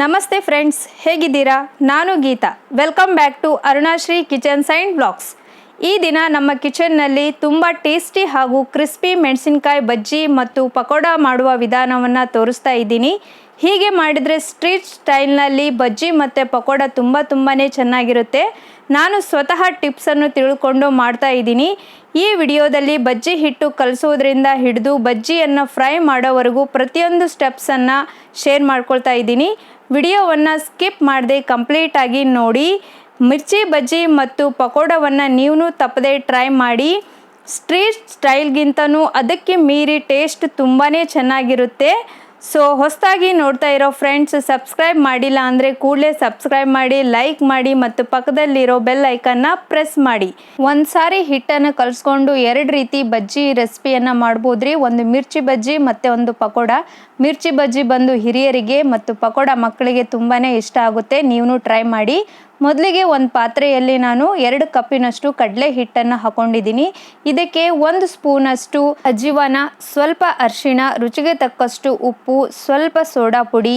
ನಮಸ್ತೆ ಫ್ರೆಂಡ್ಸ್, ಹೇಗಿದ್ದೀರಾ? ನಾನು Geetha. Welcome back to Arunashree kitchen ಸೈಂಡ್ blogs ಈ ದಿನ ನಮ್ಮ ಕಿಚನ್ನಲ್ಲಿ ತುಂಬ ಟೇಸ್ಟಿ ಹಾಗೂ ಕ್ರಿಸ್ಪಿ ಮೆಣಸಿನ್ಕಾಯಿ ಬಜ್ಜಿ ಮತ್ತು ಪಕೋಡ ಮಾಡುವ ವಿಧಾನವನ್ನು ತೋರಿಸ್ತಾ ಇದ್ದೀನಿ. ಹೀಗೆ ಮಾಡಿದರೆ ಸ್ಟ್ರೀಟ್ ಸ್ಟೈಲ್ನಲ್ಲಿ ಬಜ್ಜಿ ಮತ್ತು ಪಕೋಡ ತುಂಬ ತುಂಬಾ ಚೆನ್ನಾಗಿರುತ್ತೆ. ನಾನು ಸ್ವತಃ ಟಿಪ್ಸನ್ನು ತಿಳ್ಕೊಂಡು ಮಾಡ್ತಾ ಇದ್ದೀನಿ. ಈ ವಿಡಿಯೋದಲ್ಲಿ ಬಜ್ಜಿ ಹಿಟ್ಟು ಕಲಿಸೋದ್ರಿಂದ ಹಿಡಿದು ಬಜ್ಜಿಯನ್ನು ಫ್ರೈ ಮಾಡೋವರೆಗೂ ಪ್ರತಿಯೊಂದು ಸ್ಟೆಪ್ಸನ್ನು ಶೇರ್ ಮಾಡ್ಕೊಳ್ತಾ ಇದ್ದೀನಿ. ವಿಡಿಯೋವನ್ನು ಸ್ಕಿಪ್ ಮಾಡದೆ ಕಂಪ್ಲೀಟಾಗಿ ನೋಡಿ. ಮಿರ್ಚಿ ಬಜ್ಜಿ ಮತ್ತು ಪಕೋಡವನ್ನು ನೀವು ತಪ್ಪದೆ ಟ್ರೈ ಮಾಡಿ. ಸ್ಟ್ರೀಟ್ ಸ್ಟೈಲ್ಗಿಂತನೂ ಅದಕ್ಕೆ ಮೀರಿ ಟೇಸ್ಟ್ ತುಂಬಾ ಚೆನ್ನಾಗಿರುತ್ತೆ. ಸೊ ಹೊಸದಾಗಿ ನೋಡ್ತಾ ಇರೋ ಫ್ರೆಂಡ್ಸ್ ಸಬ್ಸ್ಕ್ರೈಬ್ ಮಾಡಿಲ್ಲ ಅಂದರೆ ಕೂಡಲೇ ಸಬ್ಸ್ಕ್ರೈಬ್ ಮಾಡಿ ಲೈಕ್ ಮಾಡಿ ಮತ್ತು ಪಕ್ಕದಲ್ಲಿರೋ ಬೆಲ್ ಐಕನ್ನ ಪ್ರೆಸ್ ಮಾಡಿ. ಒಂದು ಸಾರಿ ಹಿಟ್ಟನ್ನು ಕಲಿಸ್ಕೊಂಡು ಎರಡು ರೀತಿ ಬಜ್ಜಿ ರೆಸಿಪಿಯನ್ನು ಮಾಡ್ಬೋದ್ರಿ. ಒಂದು ಮಿರ್ಚಿ ಬಜ್ಜಿ ಮತ್ತು ಒಂದು ಪಕೋಡ. ಮಿರ್ಚಿ ಬಜ್ಜಿ ಬಂದು ಹಿರಿಯರಿಗೆ ಮತ್ತು ಪಕೋಡ ಮಕ್ಕಳಿಗೆ ತುಂಬಾ ಇಷ್ಟ ಆಗುತ್ತೆ. ನೀವು ಟ್ರೈ ಮಾಡಿ. ಮೊದಲಿಗೆ ಒಂದು ಪಾತ್ರೆಯಲ್ಲಿ ನಾನು ಎರಡು ಕಪ್ಪಿನಷ್ಟು ಕಡಲೆ ಹಿಟ್ಟನ್ನು ಹಾಕೊಂಡಿದ್ದೀನಿ. ಇದಕ್ಕೆ ಒಂದು ಸ್ಪೂನಷ್ಟು ಅಜಿವಾನ ಸ್ವಲ್ಪ ಅರಿಶಿಣ, ರುಚಿಗೆ ತಕ್ಕಷ್ಟು ಉಪ್ಪು, ಸ್ವಲ್ಪ ಸೋಡಾ ಪುಡಿ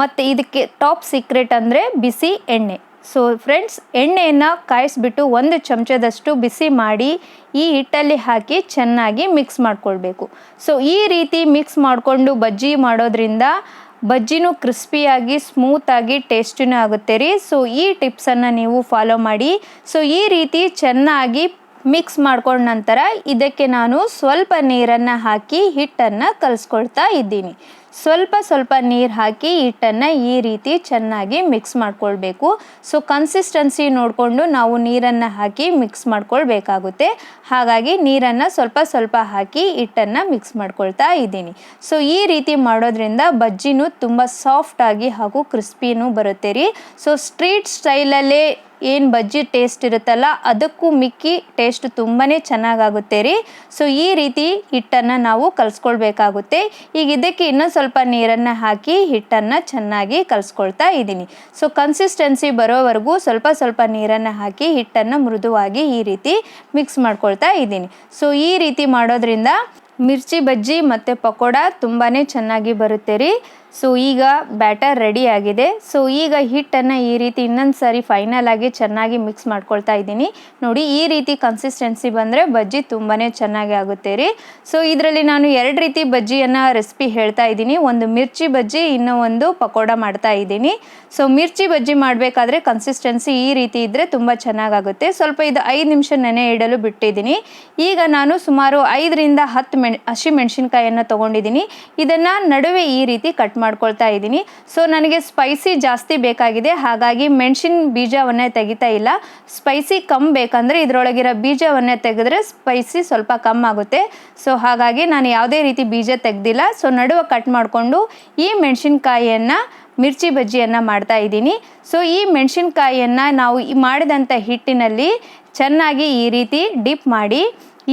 ಮತ್ತು ಇದಕ್ಕೆ ಟಾಪ್ ಸೀಕ್ರೆಟ್ ಅಂದರೆ ಬಿಸಿ ಎಣ್ಣೆ. ಸೊ ಫ್ರೆಂಡ್ಸ್ ಎಣ್ಣೆಯನ್ನು ಕಾಯಿಸಿಬಿಟ್ಟು ಒಂದು ಚಮಚದಷ್ಟು ಬಿಸಿ ಮಾಡಿ ಈ ಹಿಟ್ಟಲ್ಲಿ ಹಾಕಿ ಚೆನ್ನಾಗಿ ಮಿಕ್ಸ್ ಮಾಡ್ಕೊಳ್ಬೇಕು. ಸೊ ಈ ರೀತಿ ಮಿಕ್ಸ್ ಮಾಡಿಕೊಂಡು ಬಜ್ಜಿ ಮಾಡೋದ್ರಿಂದ ಬಜ್ಜಿನೂ ಕ್ರಿಸ್ಪಿಯಾಗಿ ಸ್ಮೂತಾಗಿ ಟೇಸ್ಟಿನೂ ಆಗುತ್ತೆ ರೀ. ಸೊ ಈ ಟಿಪ್ಸನ್ನು ನೀವು ಫಾಲೋ ಮಾಡಿ. ಸೊ ಈ ರೀತಿ ಚೆನ್ನಾಗಿ ಮಿಕ್ಸ್ ಮಾಡ್ಕೊಂಡ ನಂತರ ಇದಕ್ಕೆ ನಾನು ಸ್ವಲ್ಪ ನೀರನ್ನು ಹಾಕಿ ಹಿಟ್ಟನ್ನು ಕಲಿಸ್ಕೊಳ್ತಾ ಇದ್ದೀನಿ. ಸ್ವಲ್ಪ ಸ್ವಲ್ಪ ನೀರು ಹಾಕಿ ಹಿಟ್ಟನ್ನು ಈ ರೀತಿ ಚೆನ್ನಾಗಿ ಮಿಕ್ಸ್ ಮಾಡ್ಕೊಳ್ಬೇಕು. ಸೊ ಕನ್ಸಿಸ್ಟೆನ್ಸಿ ನೋಡಿಕೊಂಡು ನಾವು ನೀರನ್ನು ಹಾಕಿ ಮಿಕ್ಸ್ ಮಾಡ್ಕೊಳ್ಬೇಕಾಗುತ್ತೆ. ಹಾಗಾಗಿ ನೀರನ್ನು ಸ್ವಲ್ಪ ಸ್ವಲ್ಪ ಹಾಕಿ ಹಿಟ್ಟನ್ನು ಮಿಕ್ಸ್ ಮಾಡ್ಕೊಳ್ತಾ ಇದ್ದೀನಿ. ಸೊ ಈ ರೀತಿ ಮಾಡೋದ್ರಿಂದ ಬಜ್ಜಿನೂ ತುಂಬ ಸಾಫ್ಟಾಗಿ ಹಾಗೂ ಕ್ರಿಸ್ಪಿನೂ ಬರುತ್ತೆ ರೀ. ಸೊ ಸ್ಟ್ರೀಟ್ ಸ್ಟೈಲಲ್ಲೇ ಏನು ಬಜ್ಜಿ ಟೇಸ್ಟ್ ಇರುತ್ತಲ್ಲ ಅದಕ್ಕೂ ಮಿಕ್ಕಿ ಟೇಸ್ಟ್ ತುಂಬಾ ಚೆನ್ನಾಗಾಗುತ್ತೆ ರೀ. ಸೊ ಈ ರೀತಿ ಹಿಟ್ಟನ್ನು ನಾವು ಕಲಿಸ್ಕೊಳ್ಬೇಕಾಗುತ್ತೆ. ಈಗ ಇದಕ್ಕೆ ಇನ್ನೂ ಸ್ವಲ್ಪ ನೀರನ್ನು ಹಾಕಿ ಹಿಟ್ಟನ್ನು ಚೆನ್ನಾಗಿ ಕಲಿಸ್ಕೊಳ್ತಾ ಇದ್ದೀನಿ. ಸೊ ಕನ್ಸಿಸ್ಟೆನ್ಸಿ ಬರೋವರೆಗೂ ಸ್ವಲ್ಪ ಸ್ವಲ್ಪ ನೀರನ್ನು ಹಾಕಿ ಹಿಟ್ಟನ್ನು ಮೃದುವಾಗಿ ಈ ರೀತಿ ಮಿಕ್ಸ್ ಮಾಡ್ಕೊಳ್ತಾ ಇದ್ದೀನಿ. ಸೊ ಈ ರೀತಿ ಮಾಡೋದ್ರಿಂದ ಮಿರ್ಚಿ ಬಜ್ಜಿ ಮತ್ತು ಪಕೋಡ ತುಂಬಾ ಚೆನ್ನಾಗಿ ಬರುತ್ತೆ ರೀ. ಸೊ ಈಗ ಬ್ಯಾಟರ್ ರೆಡಿ ಆಗಿದೆ. ಸೊ ಈಗ ಹಿಟ್ಟನ್ನು ಈ ರೀತಿ ಇನ್ನೊಂದು ಸಾರಿ ಫೈನಲ್ ಆಗಿ ಚೆನ್ನಾಗಿ ಮಿಕ್ಸ್ ಮಾಡ್ಕೊಳ್ತಾ ಇದ್ದೀನಿ. ನೋಡಿ, ಈ ರೀತಿ ಕನ್ಸಿಸ್ಟೆನ್ಸಿ ಬಂದರೆ ಬಜ್ಜಿ ತುಂಬಾ ಚೆನ್ನಾಗಿ ಆಗುತ್ತೆ ರೀ. ಸೊ ಇದರಲ್ಲಿ ನಾನು ಎರಡು ರೀತಿ ಬಜ್ಜಿಯನ್ನು ರೆಸಿಪಿ ಹೇಳ್ತಾ ಇದ್ದೀನಿ. ಒಂದು ಮಿರ್ಚಿ ಬಜ್ಜಿ, ಇನ್ನೂ ಒಂದು ಪಕೋಡ ಮಾಡ್ತಾ ಇದ್ದೀನಿ. ಸೊ ಮಿರ್ಚಿ ಬಜ್ಜಿ ಮಾಡಬೇಕಾದ್ರೆ ಕನ್ಸಿಸ್ಟೆನ್ಸಿ ಈ ರೀತಿ ಇದ್ದರೆ ತುಂಬ ಚೆನ್ನಾಗಾಗುತ್ತೆ ಸ್ವಲ್ಪ ಇದು ಐದು ನಿಮಿಷ ನೆನೆ ಇಡಲು ಬಿಟ್ಟಿದ್ದೀನಿ. ಈಗ ನಾನು ಸುಮಾರು ಐದರಿಂದ ಹತ್ತು ಮೆಣ್ ಹಸಿ ಮೆಣಸಿನ್ಕಾಯನ್ನು ತೊಗೊಂಡಿದ್ದೀನಿ. ಇದನ್ನು ನಡುವೆ ಈ ರೀತಿ ಕಟ್ ಮಾಡ್ಕೊಳ್ತಾ ಇದ್ದೀನಿ. ಸೊ ನನಗೆ ಸ್ಪೈಸಿ ಜಾಸ್ತಿ ಬೇಕಾಗಿದೆ. ಹಾಗಾಗಿ ಮೆಣಸಿನ ಬೀಜವನ್ನೇ ತೆಗಿತಾ ಇಲ್ಲ. ಸ್ಪೈಸಿ ಕಮ್ಮಿ ಬೇಕಂದರೆ ಇದರೊಳಗಿರೋ ಬೀಜವನ್ನೇ ತೆಗೆದ್ರೆ ಸ್ಪೈಸಿ ಸ್ವಲ್ಪ ಕಮ್ಮಿ ಆಗುತ್ತೆ. ಸೊ ಹಾಗಾಗಿ ನಾನು ಯಾವುದೇ ರೀತಿ ಬೀಜ ತೆಗೆದಿಲ್ಲ. ಸೊ ನಡುವೆ ಕಟ್ ಮಾಡಿಕೊಂಡು ಈ ಮೆಣಸಿನ್ಕಾಯಿಯನ್ನು, ಮಿರ್ಚಿ ಬಜ್ಜಿಯನ್ನು ಮಾಡ್ತಾ ಇದ್ದೀನಿ. ಸೊ ಈ ಮೆಣಸಿನ್ಕಾಯಿಯನ್ನು ನಾವು ಮಾಡಿದಂಥ ಹಿಟ್ಟಿನಲ್ಲಿ ಚೆನ್ನಾಗಿ ಈ ರೀತಿ ಡಿಪ್ ಮಾಡಿ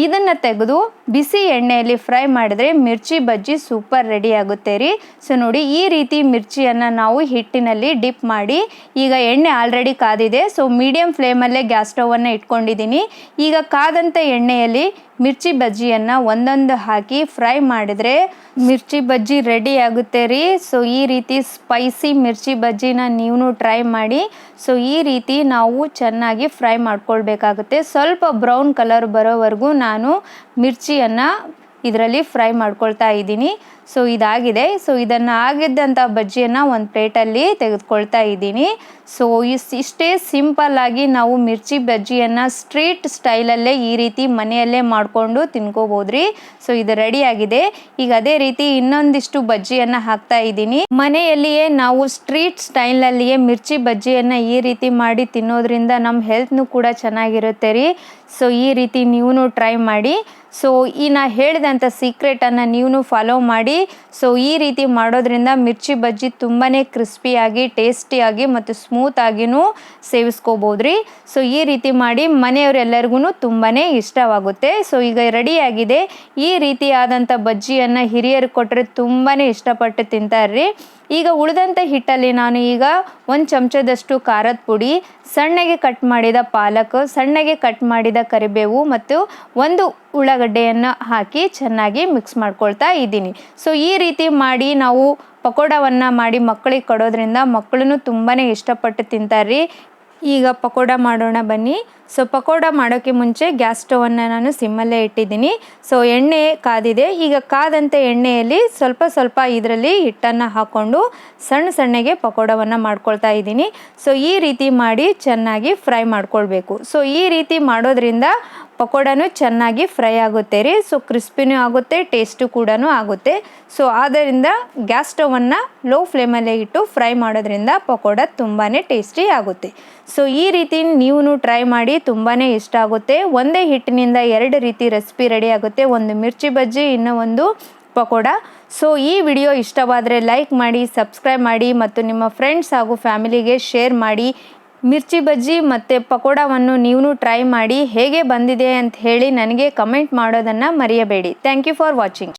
ಇದನ್ನು ತೆಗೆದು ಬಿಸಿ ಎಣ್ಣೆಯಲ್ಲಿ ಫ್ರೈ ಮಾಡಿದ್ರೆ ಮಿರ್ಚಿ ಬಜ್ಜಿ ಸೂಪರ್ ರೆಡಿ ಆಗುತ್ತೆ ರೀ. ಸೊ ನೋಡಿ ಈ ರೀತಿ ಮಿರ್ಚಿಯನ್ನು ನಾವು ಹಿಟ್ಟಿನಲ್ಲಿ ಡಿಪ್ ಮಾಡಿ, ಈಗ ಎಣ್ಣೆ ಆಲ್ರೆಡಿ ಕಾದಿದೆ. ಸೊ ಮೀಡಿಯಂ ಫ್ಲೇಮಲ್ಲೇ ಗ್ಯಾಸ್ ಸ್ಟವನ್ನು ಇಟ್ಕೊಂಡಿದ್ದೀನಿ ಈಗ ಕಾದಂಥ ಎಣ್ಣೆಯಲ್ಲಿ ಮಿರ್ಚಿ ಬಜ್ಜಿಯನ್ನು ಒಂದೊಂದು ಹಾಕಿ ಫ್ರೈ ಮಾಡಿದರೆ ಮಿರ್ಚಿ ಬಜ್ಜಿ ರೆಡಿ ಆಗುತ್ತೆ ರೀ. ಸೊ ಈ ರೀತಿ ಸ್ಪೈಸಿ ಮಿರ್ಚಿ ಬಜ್ಜಿನ ನೀವು ಟ್ರೈ ಮಾಡಿ. ಸೊ ಈ ರೀತಿ ನಾವು ಚೆನ್ನಾಗಿ ಫ್ರೈ ಮಾಡ್ಕೊಳ್ಬೇಕಾಗುತ್ತೆ. ಸ್ವಲ್ಪ ಬ್ರೌನ್ ಕಲರ್ ಬರೋವರೆಗೂ ನಾನು ಮಿರ್ಚಿಯನ್ನು ಇದರಲ್ಲಿ ಫ್ರೈ ಮಾಡ್ಕೊಳ್ತಾ ಇದ್ದೀನಿ. ಸೊ ಇದಾಗಿದೆ. ಸೊ ಇದನ್ನು ಆಗಿದ್ದಂಥ ಬಜ್ಜಿಯನ್ನು ಒಂದು ಪ್ಲೇಟಲ್ಲಿ ತೆಗೆದುಕೊಳ್ತಾ ಇದ್ದೀನಿ. ಸೊ ಇಷ್ಟೇ ಸಿಂಪಲ್ಲಾಗಿ ನಾವು ಮಿರ್ಚಿ ಬಜ್ಜಿಯನ್ನು ಸ್ಟ್ರೀಟ್ ಸ್ಟೈಲಲ್ಲೇ ಈ ರೀತಿ ಮನೆಯಲ್ಲೇ ಮಾಡಿಕೊಂಡು ತಿನ್ಕೋಬೋದ್ರಿ. ಸೊ ಇದು ರೆಡಿ ಆಗಿದೆ. ಈಗ ಅದೇ ರೀತಿ ಇನ್ನೊಂದಿಷ್ಟು ಬಜ್ಜಿಯನ್ನು ಹಾಕ್ತಾ ಇದ್ದೀನಿ. ಮನೆಯಲ್ಲಿಯೇ ನಾವು ಸ್ಟ್ರೀಟ್ ಸ್ಟೈಲಲ್ಲಿಯೇ ಮಿರ್ಚಿ ಬಜ್ಜಿಯನ್ನು ಈ ರೀತಿ ಮಾಡಿ ತಿನ್ನೋದ್ರಿಂದ ನಮ್ಮ ಹೆಲ್ತ್ನು ಕೂಡ ಚೆನ್ನಾಗಿರುತ್ತೆ ರೀ. ಸೊ ಈ ರೀತಿ ನೀವು ಟ್ರೈ ಮಾಡಿ. ಸೊ ಈ ನಾ ಹೇಳಿದಂಥ ಸೀಕ್ರೆಟನ್ನು ನೀವು ಫಾಲೋ ಮಾಡಿ. ಸೊ ಈ ರೀತಿ ಮಾಡೋದ್ರಿಂದ ಮಿರ್ಚಿ ಬಜ್ಜಿ ತುಂಬಾ ಕ್ರಿಸ್ಪಿಯಾಗಿ, ಟೇಸ್ಟಿಯಾಗಿ ಮತ್ತು ಸ್ಮೂತ್ ಸೇವಿಸ್ಕೋಬೋದು ರೀ ಸೊ ಈ ರೀತಿ ಮಾಡಿ ಮನೆಯವರೆಲ್ಲರಿಗೂ ತುಂಬಾ ಇಷ್ಟವಾಗುತ್ತೆ. ಸೊ ಈಗ ರೆಡಿಯಾಗಿದೆ. ಈ ರೀತಿಯಾದಂಥ ಬಜ್ಜಿಯನ್ನು ಹಿರಿಯರು ಕೊಟ್ಟರೆ ತುಂಬಾ ಇಷ್ಟಪಟ್ಟು ತಿಂತಾರ್ರಿ. ಈಗ ಉಳಿದಂಥ ಹಿಟ್ಟಲ್ಲಿ ನಾನು ಈಗ ಒಂದು ಚಮಚದಷ್ಟು ಖಾರದ ಪುಡಿ, ಸಣ್ಣಗೆ ಕಟ್ ಮಾಡಿದ ಪಾಲಕ್, ಸಣ್ಣಗೆ ಕಟ್ ಮಾಡಿದ ಕರಿಬೇವು ಮತ್ತು ಒಂದು ಉಳ್ಳಾಗಡ್ಡೆಯನ್ನು ಹಾಕಿ ಚೆನ್ನಾಗಿ ಮಿಕ್ಸ್ ಮಾಡ್ಕೊಳ್ತಾ ಇದ್ದೀನಿ. ಸೊ ಈ ರೀತಿ ಮಾಡಿ ನಾವು ಪಕೋಡವನ್ನು ಮಾಡಿ ಮಕ್ಕಳಿಗೆ ಕೊಡೋದ್ರಿಂದ ಮಕ್ಕಳು ತುಂಬಾ ಇಷ್ಟಪಟ್ಟು ತಿಂತಾರೆ ಈಗ ಪಕೋಡ ಮಾಡೋಣ ಬನ್ನಿ. ಸೊ ಪಕೋಡ ಮಾಡೋಕ್ಕೆ ಮುಂಚೆ ಗ್ಯಾಸ್ ಸ್ಟವನ್ನು ನಾನು ಸಿಮ್ಮಲ್ಲೇ ಇಟ್ಟಿದ್ದೀನಿ. ಸೊ ಎಣ್ಣೆ ಕಾದಿದೆ. ಈಗ ಕಾದಂತೆ ಎಣ್ಣೆಯಲ್ಲಿ ಸ್ವಲ್ಪ ಸ್ವಲ್ಪ ಇದರಲ್ಲಿ ಹಿಟ್ಟನ್ನು ಹಾಕ್ಕೊಂಡು ಸಣ್ಣ ಸಣ್ಣಗೆ ಪಕೋಡವನ್ನು ಮಾಡ್ಕೊಳ್ತಾ ಇದ್ದೀನಿ. ಸೊ ಈ ರೀತಿ ಮಾಡಿ ಚೆನ್ನಾಗಿ ಫ್ರೈ ಮಾಡ್ಕೊಳ್ಬೇಕು. ಸೊ ಈ ರೀತಿ ಮಾಡೋದ್ರಿಂದ ಪಕೋಡನೂ ಚೆನ್ನಾಗಿ ಫ್ರೈ ಆಗುತ್ತೆ ರೀ. ಸೊ ಕ್ರಿಸ್ಪಿನೂ ಆಗುತ್ತೆ ಟೇಸ್ಟು ಕೂಡ ಆಗುತ್ತೆ. ಸೊ ಆದ್ದರಿಂದ ಗ್ಯಾಸ್ ಸ್ಟವನ್ನು ಲೋ ಫ್ಲೇಮಲ್ಲೇ ಇಟ್ಟು ಫ್ರೈ ಮಾಡೋದ್ರಿಂದ ಪಕೋಡ ತುಂಬಾ ಟೇಸ್ಟಿ ಆಗುತ್ತೆ. ಸೊ ಈ ರೀತಿ ನೀವು ಟ್ರೈ ಮಾಡಿ ತುಂಬಾ ಇಷ್ಟ ಆಗುತ್ತೆ. ಒಂದೇ ಹಿಟ್ಟಿನಿಂದ ಎರಡು ರೀತಿ ರೆಸಿಪಿ ರೆಡಿ ಆಗುತ್ತೆ. ಒಂದು ಮಿರ್ಚಿ ಬಜ್ಜಿ, ಇನ್ನೂ ಒಂದು ಪಕೋಡ. ಸೊ ಈ ವಿಡಿಯೋ ಇಷ್ಟವಾದರೆ ಲೈಕ್ ಮಾಡಿ ಸಬ್ಸ್ಕ್ರೈಬ್ ಮಾಡಿ ಮತ್ತು ನಿಮ್ಮ ಫ್ರೆಂಡ್ಸ್ ಹಾಗೂ ಫ್ಯಾಮಿಲಿಗೆ ಶೇರ್ ಮಾಡಿ. ಮಿರ್ಚಿ ಬಜ್ಜಿ ಮತ್ತು ಪಕೋಡವನ್ನು ನೀವು ಟ್ರೈ ಮಾಡಿ ಹೇಗೆ ಬಂದಿದೆ ಅಂತ ಹೇಳಿ ನನಗೆ ಕಮೆಂಟ್ ಮಾಡೋದನ್ನು ಮರೆಯಬೇಡಿ. Thank you for watching